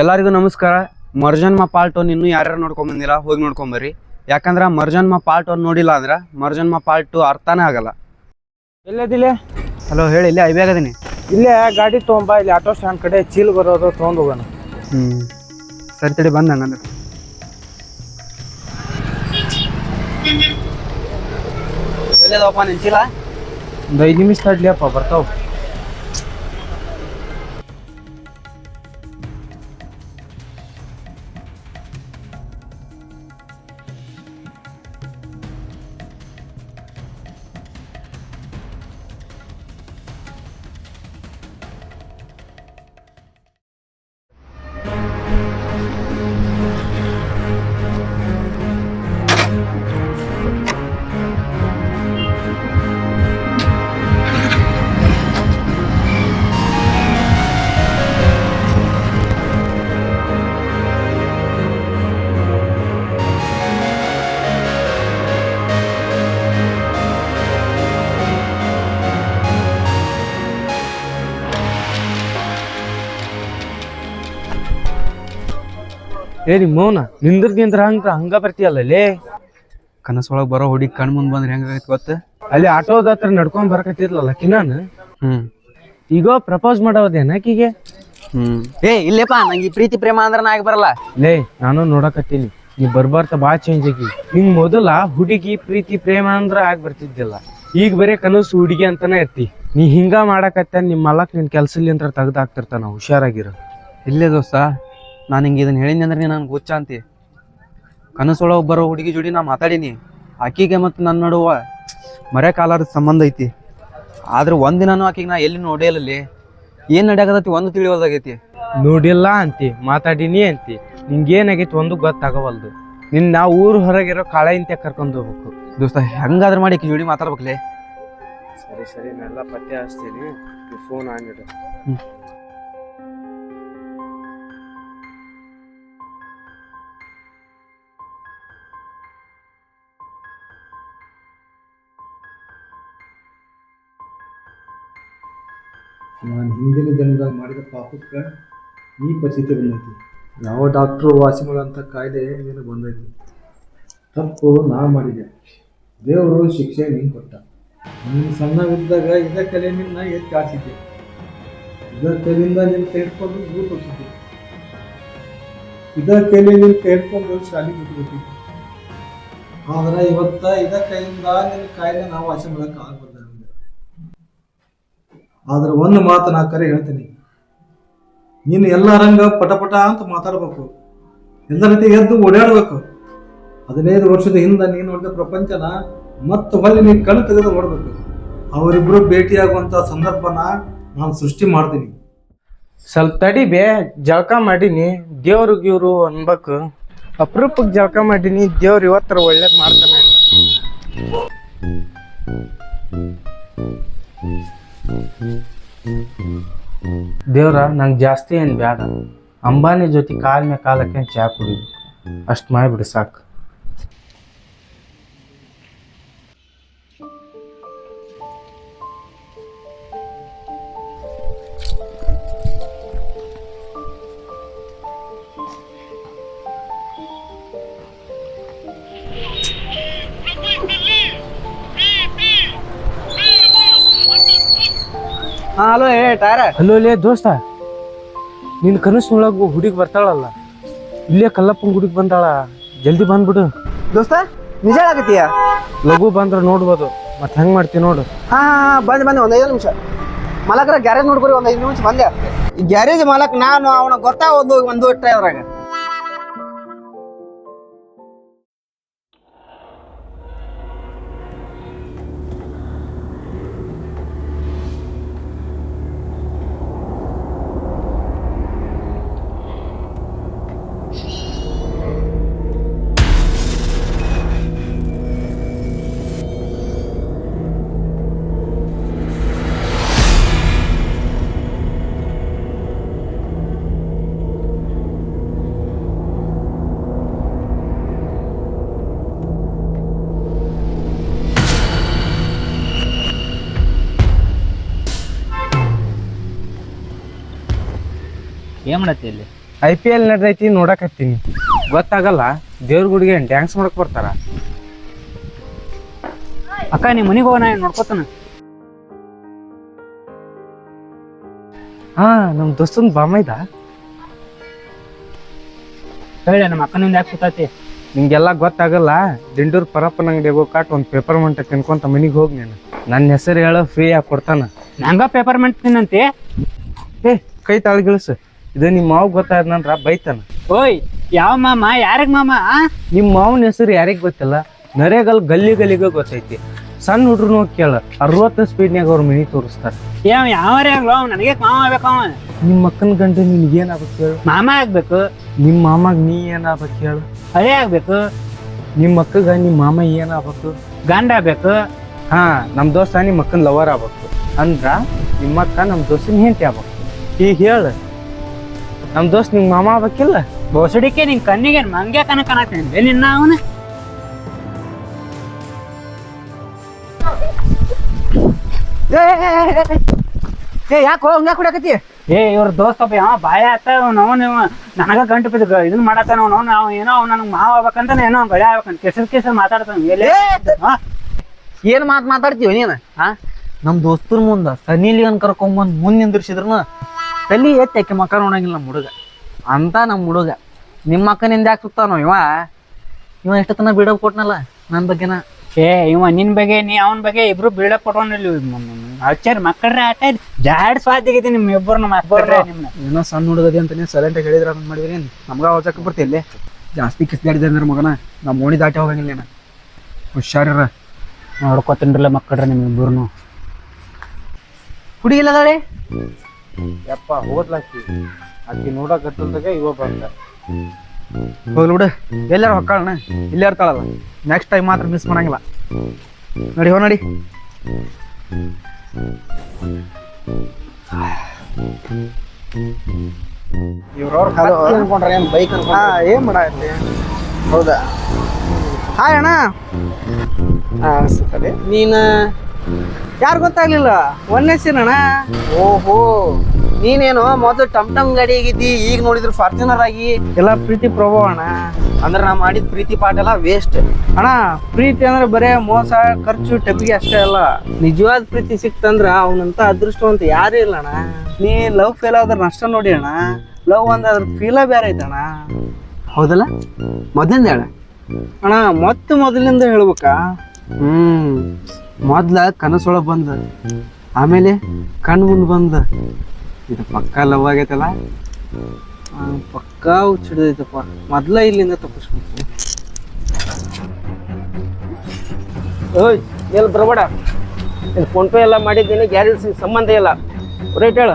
ಎಲ್ಲರಿಗೂ ನಮಸ್ಕಾರ. ಮರ್ಜನ್ಮ part one ಇನ್ನೂ ಯಾರ್ಯಾರು ನೋಡ್ಕೊಂಡ್ ಬಂದಿಲ್ಲ ಹೋಗಿ ನೋಡ್ಕೊಂಬರ್ರಿ ಯಾಕಂದ್ರೆ ಮರ್ಜನ್ಮ ಪಾರ್ಟ್ ಒನ್ ನೋಡಿಲ್ಲ ಅಂದ್ರೆ ಮರ್ಜನ್ಮ ಪಾರ್ಟ್ ಟು ಅರ್ಥನೇ ಆಗಲ್ಲ. ಎಲ್ಲದಿಲ್ಲ ಹಲೋ ಹೇಳಿ ಇಲ್ಲೇ ಐಬ್ಯಾಗದೀನಿ ಇಲ್ಲೇ ಗಾಡಿ ತೊಗೊಂಬ ಇಲ್ಲಿ ಆಟೋ ಸ್ಟ್ಯಾಂಡ್ ಕಡೆ ಚೀಲ್ ಬರೋದು ತೊಗೊಂಡು ಹೋಗೋಣ. ಹ್ಞೂ ಸರಿ ತಡಿ ಬಂದ ಹಂಗಂದ್ರೆ ಎಲ್ಲದಪ್ಪ ನಿಂಚಿಲ್ಲ ಒಂದು ಐದು ನಿಮಿಷ ತಡ್ಲಿಯಪ್ಪ ಬರ್ತಾವ. ಏ ನಿಮ್ಮ ಮೌನ? ನಿಂದ್ರದಿ ಅಂದ್ರ ಹಂಗ ಹಂಗ ಬರ್ತೀಯಲ್ಲ ಲೇ. ಕನಸೊಳಗೆ ಬರೋ ಹುಡುಗಿ ಕಣ್ ಮುಂದೆ ಬಂದ್ರೆ ಹೆಂಗಾಗೈತೆ ಗೊತ್ತ? ಅಲ್ಲಿ ಆಟೋದ ಹತ್ರ ನಡ್ಕೊಂಡ್ ಬರಕತ್ತಿದ್ಲಲ್ಲ ಕಿನಾನ್? ಹ್ಮ್. ಈಗ ಪ್ರಪೋಸ್ ಮಾಡೋದೇನ ಆಕಿಗೆ? ಹ್ಮ್. ಏ ಇಲ್ಲೇಪ್ಪ ನಂಗೆ ಈ ಪ್ರೀತಿ ಪ್ರೇಮ ಅಂದ್ರೆ ಆಗಿ ಬರಲ್ಲ. ಲೇ ನಾನು ನೋಡಕತ್ತೀನಿ. ನೀ ಬರ್ಬಾರ್ತ ಬಾ ಚೇಂಜ್ ಆಗಿ ನಿಂಗ್ ಮೊದಲ ಹುಡುಗಿ ಪ್ರೀತಿ ಪ್ರೇಮ ಅಂದ್ರ ಆಗ್ ಬರ್ತಿದ್ದಿಲ್ಲ. ಈಗ ಬರೀ ಕನಸು ಹುಡುಗಿ ಅಂತಾನೆ ಇರ್ತಿ. ನೀ ಹಿಂಗ ಮಾಡಕತ್ತ ನಿಮ್ ಮಲಕ್ ನಿನ್ ಕೆಲ್ಸಲ್ಲಿ ಅಂತ ತೆಗ್ದಾಕ್ತಿರ್ತಾನ ಹುಷಾರಾಗಿರು. ಇಲ್ಲೇ ದೋಸ್ತ. ನಾನು ಹಿಂಗೆ ಇದನ್ನು ಹೇಳಿನಿ ಅಂದ್ರೆ ನೀನು ನನಗೆ ಹುಚ್ಚ ಅಂತಿ. ಕನಸೊಳಗೆ ಬರೋ ಹುಡುಗಿ ಜೋಡಿ ನಾ ಮಾತಾಡೀನಿ. ಆಕಿಗೆ ಮತ್ತು ನನ್ನ ನಡುವ ಮರೆ ಕಾಲಾರ ಸಂಬಂಧ ಐತಿ. ಆದ್ರೆ ಒಂದಿನೂ ಆಕಿಗೆ ನಾ ಎಲ್ಲಿ ನೋಡಿಯಲ್ಲಿ ಏನು ನಡೆಯಾಕತ್ತೈತಿ ಒಂದು ತಿಳಿಯೋದಾಗೈತಿ ನೋಡಿಲ್ಲ ಅಂತಿ ಮಾತಾಡಿನಿ ಅಂತಿ. ನಿಂಗೇನಾಗೈತಿ ಒಂದು ಗೊತ್ತಾಗವಲ್ದು. ನಿನ್ನ ಊರು ಊರ್ ಹೊರಗಿರೋ ಕಾಳ ಇಂತ ಕರ್ಕೊಂಡು ಹೋಗ್ಬೇಕು. ದೋಸ್ತ ಹೆಂಗಾದ್ರೆ ಮಾಡಿ ಆಕಿ ಜೋಡಿ ಮಾತಾಡ್ಬೇಕಲೇ. ಸರಿ ಸರಿ ನಾನೆಲ್ಲ ಪತ್ತೆ ಹಚ್ತೀನಿ. ಫೋನ್ ಆಗಿಡು ನಾನು ಹಿಂದಿನ ದಿನದಾಗ ಮಾಡಿದ ಪಾಪಕ್ಕೆ ಈ ಪರಿಸ್ಥಿತಿ ಬಂದೈತಿ. ಯಾವ ಡಾಕ್ಟ್ರು ವಾಸಿ ಮಾಡೋಂಥ ಕಾಯ್ದೆ ನಿನಗೆ ಬಂದೈತಿ? ತಪ್ಪು ನಾ ಮಾಡಿದೆ. ದೇವರು ಶಿಕ್ಷೆ ನೀನು ಕೊಟ್ಟ. ನೀನು ಸಣ್ಣವಿದ್ದಾಗ ಇದ ಕಲೆ ನಿನ್ನ ಎತ್ತಿ ಆಸಿದ್ದೆ ಇದ ಕೈಲಿಂದ ನಿನ್ನ ತೆಗೆದುಕೊಂಡು ದೂರ ತೋರಿಸಿದ್ದೆ. ಇದ ಕೈಲಿ ನಿನ್ನ ತೆಗೆದುಕೊಂಡು ಶಾಲೆ ಬಿಟ್ಬಿಟ್ಟಿದ್ದೆ. ಆದ್ರೆ ಇವತ್ತ ಇದ ಕೈಯಿಂದ ನಿನ್ನ ಕಾಯಿಲೆ ನಾವು ವಾಸಿ ಮಾಡೋಕೆ ಆಗ್ಬಾರ್ದು. ನಮ್ಗೆ ಆದ್ರೆ ಒಂದು ಮಾತು ನಾ ಕರೆ ಹೇಳ್ತೀನಿ. ನೀನು ಎಲ್ಲ ರಂಗ ಪಟ ಪಟ ಅಂತ ಮಾತಾಡ್ಬೇಕು. ಎಲ್ಲ ರೀತಿ ಎದ್ದು ಓಡಾಡ್ಬೇಕು. ಹದಿನೈದು ವರ್ಷದ ಹಿಂದೆ ನೀನು ನೋಡಿದ ಪ್ರಪಂಚನ ಮತ್ತೆ ಹೊಳ್ಳಿ ನೀನು ಕಣ್ಣು ತೆಗೆದು ಓಡ್ಬೇಕು ಅವರಿಬ್ರು ಭೇಟಿಯಾಗುವಂಥ ಸಂದರ್ಭನ ನಾನು ಸೃಷ್ಟಿ ಮಾಡ್ತೀನಿ. ಸ್ವಲ್ಪ ತಡಿ ಬೇ, ಜಳಕ ಮಾಡೀನಿ. ದೇವ್ರ ಇವರು ಅನ್ಬೇಕು. ಅಪರೂಪಕ್ಕೆ ಜಳಕ ಮಾಡೀನಿ. ದೇವ್ರು ಇವತ್ತರ ಒಳ್ಳೇದು ಮಾಡ್ತಾನೆ ಇಲ್ಲ. ದೇವ್ರ, ನಂಗೆ ಜಾಸ್ತಿ ಏನು ಬೇಡ ಅಂಬಾನಿ ಜೊತೆ ಕಾಲ ಕಾಲಕ್ಕೆ ಹಾಕ್ಯಂಡ್ ಚಾ ಕುಡಿಬೇಕು ಅಷ್ಟು ಮಾಡಿಬಿಡಿ ಸಾಕು. ಹಾಂ ಹಲೋ ಏ ಟೈರ ಹಲೋ ಲೇ ದೋಸ್ತ. ನಿನ್ನ ಕನಸಿನೊಳಗು ಹುಡುಗಿ ಬರ್ತಾಳಲ್ಲ. ಇಲ್ಲೇ ಕಲ್ಲಪ್ಪನ ಗುಡಿಗೆ ಬಂದಾಳ. ಜಲ್ದಿ ಬಂದ್ಬಿಡು. ದೋಸ್ತ ನಿಜ ಆಗತ್ತೀಯ ಲಘು ಬಂದ್ರೆ ನೋಡ್ಬೋದು. ಮತ್ತೆ ಹೆಂಗ್ ಮಾಡ್ತೀವಿ ನೋಡು. ಹಾ ಬಂದ್ ಬಂದೆ ಒಂದ್ ಒಂದು ಐದು ನಿಮಿಷ. ಮಲಕರ ಗ್ಯಾರೇಜ್ ನೋಡ್ಕೊರಿ ಒಂದು ಐದು ನಿಮಿಷ ಬಂದೆ. ಗ್ಯಾರೇಜ್ ಮಾಲಕ್ ನಾನು ಅವನ ಗೊತ್ತಾ ಒಂದು ಒಂದು ಏನ್ ಮಾಡತ್ತಿ ಇಲ್ಲಿ ಐ ಪಿ ಎಲ್ ನಡೆದೈತಿ ನೋಡಕತ್ತೀನಿ. ಗೊತ್ತಾಗಲ್ಲ ದೇವ್ರ ಗುಡಿಗೆ ಡ್ಯಾನ್ಸ್ ಮಾಡಕ್ ಬರ್ತಾರ. ಅಕ್ಕ ನಿಮ್ಮ ಮನೆಗೆ ಹೋಗೋಣ ನೋಡ್ಕೊತಾನ? ಹಾ ನಮ್ ದೋಸ್ತನ್ ಬಾಮೈದ ಹೇಳ ನಮ್ಮ ಅಕ್ಕನಿಂದ ಯಾಕೆ ಕೂತೈತಿ? ನಿಂಗೆಲ್ಲ ಗೊತ್ತಾಗಲ್ಲ ದಿಂಡೂರ್ ಪರಪ್ಪನ ಅಂಗಡಿ ಹೋಗಾಟ್ ಒಂದ್ ಪೇಪರ್ ಮಂಟ ತಿನ್ಕೊಂತ ಮನಿಗ್ ಹೋಗಿ ನೀನು. ನನ್ನ ಹೆಸರು ಹೇಳೋ ಫ್ರೀ ಆಗಿ ಕೊಡ್ತಾನ. ನಂಗ ಪೇಪರ್ ಮೆಂಟ್ ತಿನ್ನಂತೆ? ಏ ಕೈ ತಾಳ್ಗಿಳಿಸು ಇದು ನಿಮ್ಮ ಮಾವ್ ಗೊತ್ತಾದ್ನಂದ್ರ ಬೈತಾನ. ಓಯ್ ಯಾವ ಮಾಮ ಯಾರಿಗೆ ಮಾಮ ಆ? ನಿಮ್ಮ ಮಾವನ ಹೆಸರು ಯಾರಿಗೆ ಗೊತ್ತಿಲ್ಲ? ನರೇಗಲ್ ಗಲ್ಲಿ ಗಲ್ಲಿಗೆ ಗೊತ್ತೈತಿ. ಸಣ್ಣ ಹುಡ್ರು ಹೋಗಿ ಕೇಳ ಅರವತ್ತು ಸ್ಪೀಡ್ನ್ಯಾಗ ಅವ್ರ ಮಿನಿ ತೋರಿಸ್ತಾರ. ಯಾವ ಯಾವರೇ ಆಗ್ಲೋ ನನಗೆ ಮಾವ ಆಗ್ಬೇಕು ಅವ ನಿಮ್ಮ ಅಕ್ಕನ ಗಂಡ ನಿನ್ಗೆ ಏನಾಗ್ಬೇಕು ಹೇಳು ಮಾಮ ಆಗ್ಬೇಕು. ನಿಮ್ಮ ಮಾಮಾಗ ನೀ ಏನಾಗ್ಬೇಕು ಹೇಳು ಹಳೆ ಆಗ್ಬೇಕು. ನಿಮ್ಮ ಅಕ್ಕಗ ನಿಮ್ಮ ಮಾಮ ಏನಾಗ್ಬೇಕು? ಗಂಡ ಆಗ್ಬೇಕು. ಹಾ ನಮ್ಮ ದೋಸ್ತ ನಿಮ್ಮ ಅಕ್ಕನ ಲವರ್ ಆಗ್ಬೇಕು. ಅಂದ್ರ ನಿಮ್ಮ ನಮ್ಮ ನಮ್ ದೋಸ್ತಿನ ಹೆಂಡತಿ ಆಗ್ಬೇಕು. ಈಗ ಹೇಳ. ನಮ್ ದೋಸ್ತ್ ನಿಮ್ ಮಾಮ ಆಗ್ಬೇಕಿಲ್ಲ? ಬೋಸಡಿಕೆ ನಿನ್ ಕಣ್ಣಿಗೆ ಮಂಗೆ ಕನ ಕಾಣತ್ತೇನೆ? ನಿನ್ನ ಅವನ ಏ ಯಾಕೋ ಹಂಗ ಕುಡಿಯಕತ್ತಿ ಏ ಇವ್ರ ದೋಸ್ತಪ್ಪ ಯಾವ ಬಾಯ ಆತ ಅವನು ನನಗ ಗಂಟು ಬಿದ್ದು ಇದನ್ನ ಮಾಡತ್ತಾನ ಅವ್ನು ನಾವು ಏನೋ ಅವ್ನು ನನಗೆ ಮಾವ ಆಗ್ಬೇಕಂತ ಏನೋ ಗಳೆ ಆಗ್ಬೇಕಂತ ಕೆಸರು ಕೆಸರು ಮಾತಾಡ್ತಾನ ಎಲ್ಲಿ? ಏನು ಮಾತು ಮಾತ್ ಮಾತಾಡ್ತೀವಿ ನೀನ್? ಹಾ? ನಮ್ಮ ದೋಸ್ತರ ಮುಂದೆ ಸನಿ ಕರ್ಕೊಂಬಂದು ಮುಂದ್ ನಿಂದಿರ್ಸಿದ್ರನ ತಲಿ ಎತ್ತಿ ಆಕೆ ಮಕ್ಕ ನೋಡಂಗಿಲ್ಲ ನಮ್ಮ ಹುಡುಗ. ಅಂತ ನಮ್ಮ ಹುಡುಗ. ನಿಮ್ಮ ಅಕ್ಕನಿಂದ ಯಾಕೆ ಸುತ್ತಾನೋ ಇವ? ಇವ ಎಷ್ಟತನ ಬಿಡೋ ಕೊಟ್ನಲ್ಲ ನನ್ನ ಬಗ್ಗೆನ? ಏ ಇವ ನಿನ್ ಬಗ್ಗೆ ನೀ ಅವನ ಬಗ್ಗೆ ಇಬ್ರು ಬಿಲ್ಡಪ್ ಕೊಟ್ಟವನಲ್ಲಿ ಹಚ್ಚಾರ ಮಕ್ಕಳ್ರೆ ಆಟ ಜಾಡ್ ಸ್ವಾದಿಗೈತಿ ನಿಮ್ ಇಬ್ಬರನ್ನ ಮಕ್ಕಳ್ರೆ ನಿಮ್ಮ ಏನೋ ಸಣ್ಣ ಹುಡುಗದಿ ಅಂತ ನೀವು ಸೈಲೆಂಟ್ ಆಗಿ ಅದನ್ನ ಅಂತ ಮಾಡಿದ್ರಿ ನಮ್ಗ ಬರ್ತಿ ಇಲ್ಲೇ. ಜಾಸ್ತಿ ಕಿಸ್ದಾಡಿದೆ ಅಂದ್ರೆ ಮಗನ. ನಮ್ಮ ಓಣಿ ದಾಟಿ ಹೋಗಂಗಿಲ್ಲ ಏನ ಹುಷಾರಿರ. ನೋಡ್ಕೊತೀನಿ ಮಕ್ಕಳ್ರೆ ನಿಮ್ ಇಬ್ಬರು ಹುಡುಗಿಲ್ಲ ಅದಾಳೆ ಯಪ್ಪ ಹೋದ್ಲಾಕಿ ಅಕ್ಕಿ ನೋಡಕತ್ತಲ್ದಾಗ ಇವ ಬಂದ. ಹೋಗ್ಲಿ ಬಿಡು. ಎಲ್ಲಾರು ಹೊಕ್ಕಾಳಣ ಇಲ್ಲೇ ಇರ್ತಾಳಲ್ಲ. ನೆಕ್ಸ್ಟ್ ಟೈಮ್ ಮಾತ್ರ ಮಿಸ್ ಮಾಡಂಗಿಲ್ಲ. ನಡಿ ಹೋ ನಡಿ. ಬೈಕ್ ಏನ್ ಮಾಡಾಯ್ತಿ ಹೌದಾ? ಹಾಯ್ ಅಣ್ಣ. ನೀನ? ಯಾರು ಗೊತ್ತಾಗ್ಲಿಲ್ಲ? ಒಂದೇ ಅಣ್ಣ. ಓಹೋ, ನೀನೇನು ಮೊದಲು ಟಮ್ ಟಮ್ ಗಾಡಿ ಆಗಿದ್ದಿ ಈಗ ನೋಡಿದ್ರು ಫಾರ್ಚುನರ್ ಆಗಿ. ಎಲ್ಲ ಪ್ರೀತಿ ಪ್ರಭಾವ ಅಣ್ಣ. ಅಂದ್ರೆ ನಾ ಮಾಡಿದ ಪ್ರೀತಿ ಪಾಠ ಎಲ್ಲ ವೇಸ್ಟ್ ಅಣ್ಣ, ಪ್ರೀತಿ ಅಂದ್ರೆ ಬರೇ ಮೋಸ, ಖರ್ಚು ಟಬ್ಬಿಗೆ ಅಷ್ಟೇ ಅಲ್ಲ. ನಿಜವಾದ ಪ್ರೀತಿ ಸಿಕ್ತಂದ್ರ ಅವನಂತ ಅದೃಷ್ಟವಂತ ಯಾರು ಇಲ್ಲ ಅಣ್ಣ. ನೀ ಲವ್ ಫೇಲ್ ಆದ್ರೆ ನಷ್ಟ ನೋಡಿ ಅಣ್ಣ. ಲವ್ ಅಂದ್ರೆ ಅದ್ರ ಫೀಲ ಬೇರೆ ಐತಣ್ಣ ಹೌದಲ್ಲ? ಮೊದಲಿಂದ ಹೇಳ. ಅಣ್ಣ, ಮತ್ತೆ ಮೊದಲಿಂದ ಹೇಳ್ಬೇಕಾ? ಹ್ಮ್. ಮೊದ್ಲ ಕನಸೊಳಗೆ ಬಂದ ಆಮೇಲೆ ಕಣ್ಣು ಮುಂದೆ ಬಂದ. ಇದು ಪಕ್ಕ ಲವ್ ಆಗೈತಲ್ಲ? ಪಕ್ಕ ಹುಚ್ಚಿಡ್ದೈತಪ್ಪ ಮೊದ್ಲ ಇಲ್ಲಿಂದ ತಪ್ಪಿಸ್ಬೇಕು ಓಯ್ ಎಲ್ಲಿ ಬರಬೇಡ. ಇಲ್ಲಿ ಫೋನ್ ಪೇ ಎಲ್ಲ ಮಾಡಿದ್ದೀನಿ ಗ್ಯಾರೇಜ್ ಸಂಬಂಧ ಇಲ್ಲ. ರೇಟ್ ಹೇಳ.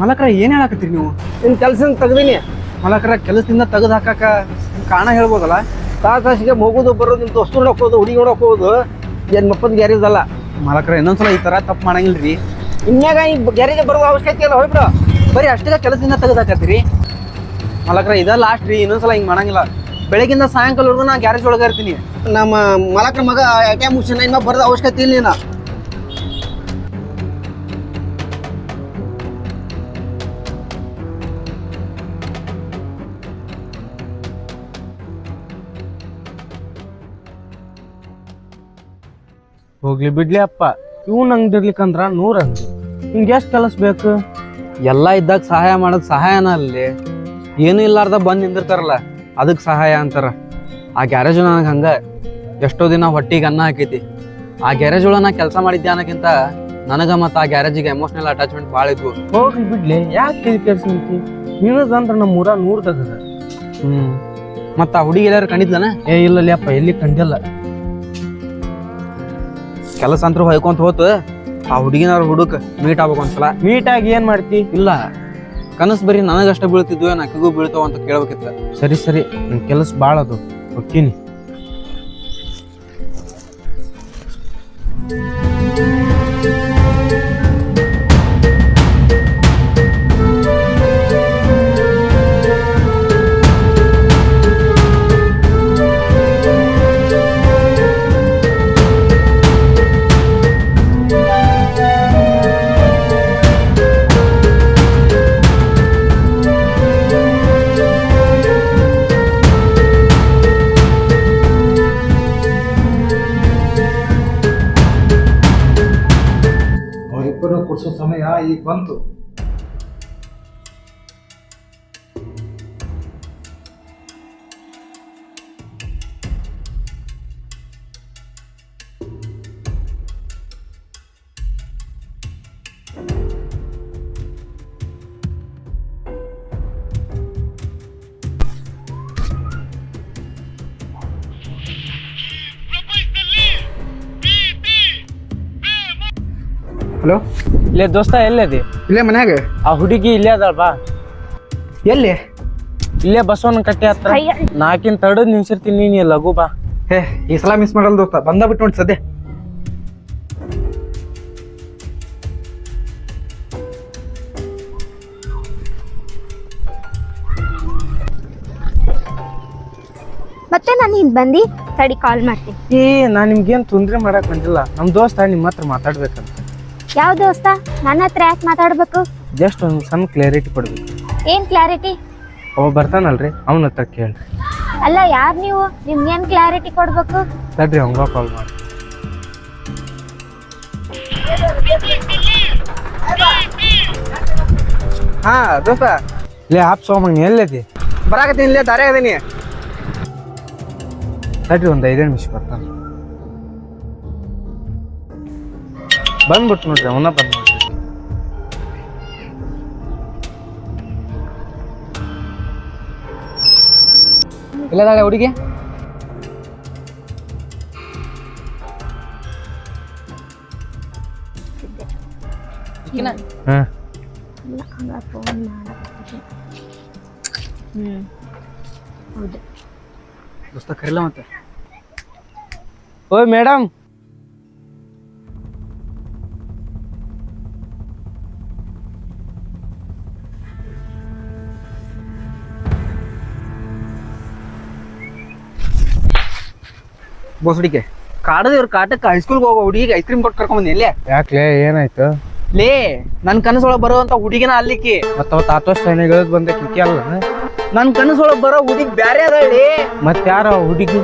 ಮಲಕ್ರ ಏನ್ ಹೇಳಕತ್ತೀರಿ ನೀವು? ನಿನ್ನ ಕೆಲಸದಿಂದ ತೆಗ್ದೀನಿ. ಮಲಕರ ಕೆಲಸದಿಂದ ತೆಗೆದು ಹಾಕಾಕ ಕಾಣ ಕಾರಣ ಹೇಳ್ಬೋದಲ್ಲ? ತಾಸಿಗೆ ಮಗುದು ಬರೋದು ನಿಮ್ಮ ದೋಸ್ತು ನೋಡಕ್ ಹೋಗೋದು ಹುಡುಗಿ ನೋಡಕ್ ಹೋಗೋದು ಏನು ಮಪ್ಪದ ಗ್ಯಾರೇಜ್ ಅಲ್ಲ ಮಲಕ್ರ ಇನ್ನೊಂದ್ಸಲ ಈ ತರ ತಪ್ಪು ಮಾಡಂಗಿಲ್ರಿ. ಇನ್ಯಾಗ ಈ ಗ್ಯಾರೇಜ್ ಬರುವ ಅವಶ್ಯಕತೆ ಇಲ್ಲ ಹೋಗ್ಬಿಡು ಬರೀ ಅಷ್ಟೇ ಕೆಲಸದಿಂದ ತೆಗೆದಾಕತ್ತೀರಿ. ಮಲಕ್ರ ಇದ ಲಾಸ್ಟ್ ರೀ ಇನ್ನೊಂದ್ಸಲ ಹಿಂಗ್ ಮಾಡಂಗಿಲ್ಲ. ಬೆಳಗಿಂದ ಸಾಯಂಕಾಲವರೆಗೂ ನಾ ಗ್ಯಾರೇಜ್ ಒಳಗ ಇರ್ತೀನಿ. ನಮ್ಮ ಮಲಕ್ರ ಮಗ ಎ ಟಿ ಎಂ ಮುಗಿಸಿನ ಇನ್ನ ಬರೋದು ಅವಶ್ಯಕತೆ ಇಲ್ಲ ನೀನು. ಹೋಗ್ಲಿ ಬಿಡ್ಲಿ ಅಪ್ಪ. ಇವ್ನ ನಂಗ್ ಇರ್ಲಿಕ್ಕಂದ್ರ ನೂರ ಅಂಗಡಿ. ನಿಂಗೆ ಎಷ್ಟ್ ಕೆಲಸ ಬೇಕು? ಎಲ್ಲ ಇದ್ದಾಗ ಸಹಾಯ ಮಾಡೋದು ಸಹಾಯನ ಅಲ್ಲಿ. ಏನು ಇಲ್ಲಾರ್ದ ಬಂದು ನಿಂದಿರ್ತಾರಲ್ಲ ಅದಕ್ಕೆ ಸಹಾಯ ಅಂತಾರ. ಆ ಗ್ಯಾರೇಜ್ ನನಗೆ ಹಂಗ ಎಷ್ಟೋ ದಿನ ಹೊಟ್ಟಿಗೆ ಅನ್ನ ಹಾಕೈತಿ. ಆ ಗ್ಯಾರೇಜ್ ಒಳಗೆ ನಾ ಕೆಲಸ ಮಾಡಿದ್ದೆ ಅನ್ನೋಕ್ಕಿಂತ ನನಗೆ ಮತ್ತು ಆ ಗ್ಯಾರೇಜಿಗೆ ಎಮೋಷನಲ್ ಅಟ್ಯಾಚ್ಮೆಂಟ್ ಭಾಳ ಇದ್ವು. ಹೋಗ್ಲಿ ಬಿಡ್ಲಿ ಯಾಕೆ ಕೆಲಸ ಕೆಡ್ಸಂತಿ ನಿನಗಂದ್ರ ನಮ್ಮ ಊರ ನೂರ್ ತಗದ ಹ್ಞೂ ಮತ್ತು ಆ ಹುಡುಗಿ ಎಲ್ಲಾರು ಕಂಡಿದ್ದಾನೆ ಏ ಇಲ್ಲ ಅಪ್ಪ ಎಲ್ಲಿ ಕಂಡಿಲ್ಲ. ಕೆಲಸ ಅಂತೂ ಹೊಯ್ಕೊಂತ ಹೋತು. ಆ ಹುಡುಗಿನವ್ರ ಹುಡುಕ್ ಮೀಟ್ ಆಗ್ಬೇಕು ಒಂದ್ಸಲ ಮೀಟಾಗಿ ಏನ್ ಮಾಡ್ತಿ? ಇಲ್ಲ. ಕನಸು ಬರೀ ನನಗಷ್ಟ ಬೀಳ್ತಿದ್ವು ಏನು ಅಕ್ಕಿಗೂ ಬೀಳ್ತಾವ ಅಂತ ಕೇಳ್ಬೇಕಿತ್ತ. ಸರಿ ಸರಿ. ನನ್ ಕೆಲಸ ಭಾಳ ಅದು. ಹೋಗ್ತೀನಿ. ಈಗ ಹಲೋ? ಇಲ್ಲೇ ದೋಸ್ತ ಎಲ್ಲದಿ ಇಲ್ಲೇ ಮನ್ಯಾಗ? ಆ ಹುಡುಗಿ ಇಲ್ಲೇ ಅದಾಳ ಬಾ. ಎಲ್ಲಿ? ಇಲ್ಲೇ ಬಸವನ ಕಟ್ಟೆ ಹತ್ರ. ನಾಕಿನ್ ತಡದ್ ನಿಲ್ಸಿರ್ತೀನಿ ನೀ ಲಘು ಬಾ. ಹೇ ಈ ಸಲ ಮಿಸ್ ಮಾಡಲ್ಲ ದೋಸ್ತ ಬಂದ ಬಿಟ್ಟು ನೋಡಿ ಸದ್ಯ. ಮತ್ತೆ ನಾನು ಹಿಂದ್ ಬಂದು? ತಡಿ ಕಾಲ್ ಮಾಡ್ತೀನಿ. ಏ ನಾ ನಿಮ್ಗೇನ್ ತೊಂದ್ರೆ ಮಾಡಕ್ ಬಂದಿಲ್ಲ. ನಮ್ ದೋಸ್ತ ನಿಮ್ಮ ಹತ್ರ ಮಾತಾಡ್ಬೇಕಂತ. ಯಾವ ದೋಸ್ತ? ನನ್ನ ಹತ್ರ ಯಾಕೆ ಮಾತಾಡ್ಬೇಕು? ಜಸ್ಟ್ ಒಂದು ಸಣ್ಣ ಕ್ಲಾರಿಟಿ ಕೊಡ್ಬೇಕು. ಏನ್ ಕ್ಲಾರಿಟಿ ಅವ ಬರ್ತಾನಲ್ರಿ ಅವನ ಹತ್ರ ಕೇಳಿ ಅಲ್ಲ ಯಾರು ನೀವು? ನಿಮ್ಗೇನ್ ಕ್ಲಾರಿಟಿ ಕೊಡ್ಬೇಕು? ತಡ್ರಿ ಅವಂಗ ಕಾಲ್ ಮಾಡಿ. ಹಾ ದೋಸ್ತ. ಲೇ ಆಪ್ ಸೋಮಂಗ್ ಎಲ್ಲೈತಿ ಎಲ್ಲದಿ? ಬರಾಕತ್ತೀನಿ ಇಲ್ಲೇ ದಾರಿ ಅದೀನಿ ತಡ್ರಿ ಒಂದ್ ಐದೇ ನಿಮಿಷ ಬರ್ತಾನ. ಬಂದ್ಬಿಟ್ಟು ನೋಡ್ರಿ ಅವನ್ನ ಬಂದ್ ನೋಡ್ರಿ. ಇಲ್ಲದಾಳೆ ಹುಡುಗಿ? ದೋಸ್ತ ಕರಿಲ್ಲ ಮತ್ತೆ. ಓಯ್ ಮೇಡಮ್ ಬೋಸಡಿಕೆ ಕಾಡದ ಇವ್ರ ಕಾಟಕ್ಕೆ ಹೈಸ್ಕೂಲ್ಗೆ ಹೋಗೋ ಹುಡುಗಿಗೆ ಐಸ್ ಕ್ರೀಮ್ ಕೊಟ್ಟು ಕರ್ಕೊಂಡ್ ಬಂದಿ ಇಲ್ಲೇ ಯಾಕ್ಲೆ ಏನಾಯ್ತು? ಲೇ ನನ್ನ ಕನಸೊಳಗ್ ಬರುವಂತ ಹುಡುಗಿನ ಅಲ್ಲಿಕ್ಕಿ. ಮತ್ತ ಅವತ್ತು ಆತೋಸ್ ಬಂದ ಕಿಕ್ಕಿ ಅಲ್ಲ ನನ್ನ ಕನಸೊಳಗೆ ಬರೋ ಹುಡುಗಿ ಬ್ಯಾರೆ ಲೇ ಮತ್ತೆ ಯಾರ ಹುಡುಗಿ?